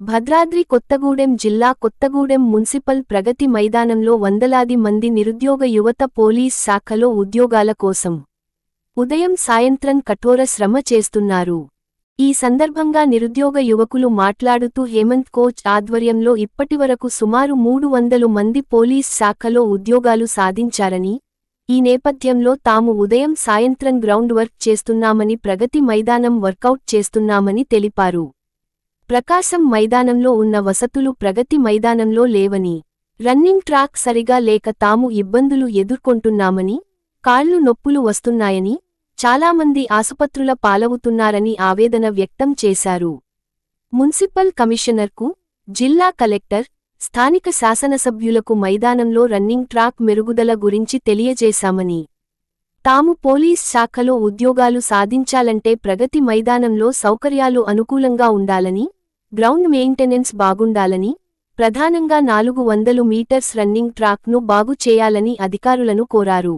భద్రాద్రి కొత్తగూడెం జిల్లా కొత్తగూడెం మున్సిపల్ ప్రగతి మైదానంలో వందలాది మంది నిరుద్యోగ యువత పోలీస్ శాఖలో ఉద్యోగాల కోసం ఉదయం సాయంత్రం కఠోర శ్రమ చేస్తున్నారు. ఈ సందర్భంగా నిరుద్యోగ యువకులు మాట్లాడుతూ హేమంత్ కోచ్ ఆధ్వర్యంలో ఇప్పటివరకు సుమారు మూడు వందలు మంది పోలీస్ శాఖలో ఉద్యోగాలు సాధించారని ఈ నేపథ్యంలో తాము ఉదయం సాయంత్రం గ్రౌండ్ వర్క్ చేస్తున్నామని ప్రగతి మైదానం వర్కౌట్ చేస్తున్నామని తెలిపారు. ప్రకాశం మైదానంలో ఉన్న వసతులు ప్రగతి మైదానంలో లేవని రన్నింగ్ ట్రాక్ సరిగా లేక తాము ఇబ్బందులు ఎదుర్కొంటున్నామని కాళ్ళు నొప్పులు వస్తున్నాయని చాలామంది ఆసుపత్రుల పాలవుతున్నారని ఆవేదన వ్యక్తం చేశారు. మున్సిపల్ కమిషనర్కు జిల్లా కలెక్టర్ స్థానిక శాసనసభ్యులకు మైదానంలో రన్నింగ్ ట్రాక్ మెరుగుదల గురించి తెలియజేశామని తాము పోలీస్ శాఖలో ఉద్యోగాలు సాధించాలంటే ప్రగతి మైదానంలో సౌకర్యాలు అనుకూలంగా ఉండాలని గ్రౌండ్ మెయింటెనెన్స్ బాగుండాలని ప్రధానంగా నాలుగు వందలు మీటర్స్ రన్నింగ్ ట్రాక్ను బాగు చేయాలని అధికారులను కోరారు.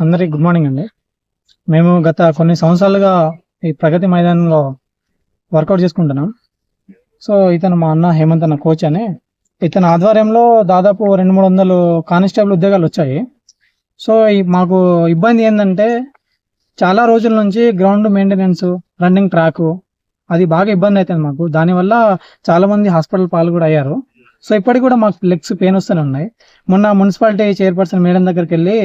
అందరికి గుడ్ మార్నింగ్ అండి. మేము గత కొన్ని సంవత్సరాలుగా ఈ ప్రగతి మైదానంలో వర్కౌట్ చేసుకుంటున్నాం. సో ఇతను మా అన్న హేమంత్ అన్న కోచ్ అని. ఇతని ఆధ్వర్యంలో దాదాపు రెండు మూడు వందలు కానిస్టేబుల్ ఉద్యోగాలు వచ్చాయి. సో మాకు ఇబ్బంది ఏంటంటే చాలా రోజుల నుంచి గ్రౌండ్ మెయింటెనెన్స్ రన్నింగ్ ట్రాక్ అది బాగా ఇబ్బంది అవుతుంది మాకు. దానివల్ల చాలా మంది హాస్పిటల్ పాలు కూడా అయ్యారు. సో ఇప్పటికి కూడా మాకు లెగ్స్ పెయిన్ వస్తూనే ఉన్నాయి. మొన్న మున్సిపాలిటీ చైర్పర్సన్ మేడం దగ్గరికి వెళ్ళి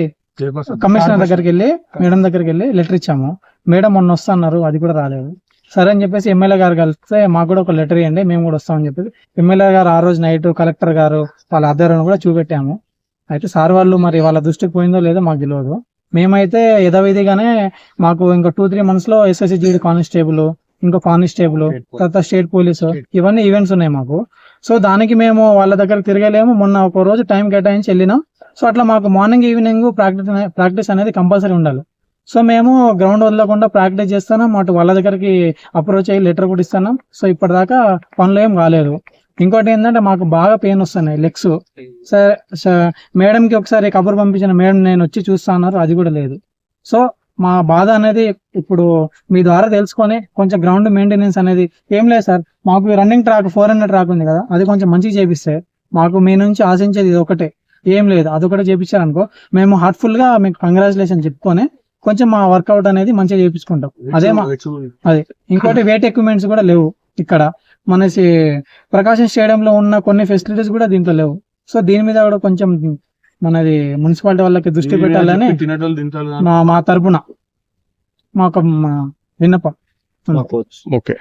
కమిషనర్ దగ్గరికి వెళ్ళి మేడం దగ్గరికి వెళ్ళి లెటర్ ఇచ్చాము. మేడం మొన్న వస్తా అన్నారు అది కూడా రాలేదు. సరే అని చెప్పేసి ఎమ్మెల్యే గారు కలిస్తే మాకు కూడా ఒక లెటర్ ఇవ్వండి మేము కూడా వస్తామని చెప్పేసి ఎమ్మెల్యే గారు ఆ రోజు నైట్ కలెక్టర్ గారు వాళ్ళ ఆధ్వర్యం కూడా చూపెట్టాము. అయితే సార్ వాళ్ళు మరి వాళ్ళ దృష్టికి పోయిందో లేదో మాకు తెలియదు. మేమైతే యథావిధిగానే మాకు ఇంకా టూ త్రీ మంత్స్లో ఎస్ఎస్సి జీడి కానిస్టేబుల్ ఇంకో కానిస్టేబుల్ తర్వాత స్టేట్ పోలీసు ఇవన్నీ ఈవెంట్స్ ఉన్నాయి మాకు. సో దానికి మేము వాళ్ళ దగ్గర తిరగలేము. మొన్న ఒక రోజు టైం కేటాయించి వెళ్ళినాం. సో అట్లా మాకు మార్నింగ్ ఈవినింగ్ ప్రాక్టీస్ ప్రాక్టీస్ అనేది కంపల్సరీ ఉండాలి. సో మేము గ్రౌండ్ వదలకుండా ప్రాక్టీస్ చేస్తున్నాం. అటు వాళ్ళ దగ్గరికి అప్రోచ్ అయ్యి లెటర్ కూడా ఇస్తున్నాం. సో ఇప్పటిదాకా పనులు ఏం కాలేదు. ఇంకోటి ఏంటంటే మాకు బాగా పెయిన్ వస్తున్నాయి లెగ్స్. సరే మేడంకి ఒకసారి కబురు పంపించిన మేడం నేను వచ్చి చూస్తా అన్నారు అది కూడా లేదు. సో మా బాధ అనేది ఇప్పుడు మీ ద్వారా తెలుసుకొని కొంచెం గ్రౌండ్ మెయింటెనెన్స్ అనేది ఏం లేదు సార్. మాకు running track four hundred track ఉంది కదా అది కొంచెం మంచిగా చేపిస్తే మాకు మీ నుంచి ఆశించేది ఇది ఒకటే. ఏం లేదు. అదొకటి చేపించారనుకో మేము హార్ట్ఫుల్గా మీకు కంగ్రాచులేషన్ చెప్పుకొని కొంచెం మా వర్కౌట్ అనేది మంచిగా చేపించుకుంటాం. అదే మా అదే. ఇంకోటి వెయిట్ ఎక్విప్మెంట్స్ కూడా లేవు ఇక్కడ. మనసి ప్రకాశం స్టేడియం లో ఉన్న కొన్ని ఫెసిలిటీస్ కూడా దీంట్లో లేవు. సో దీని మీద కూడా కొంచెం మనది మున్సిపాలిటీ వాళ్ళకి దృష్టి పెట్టాలని మా మా తరపున మా ఒక మా విన్నపం ఓకే.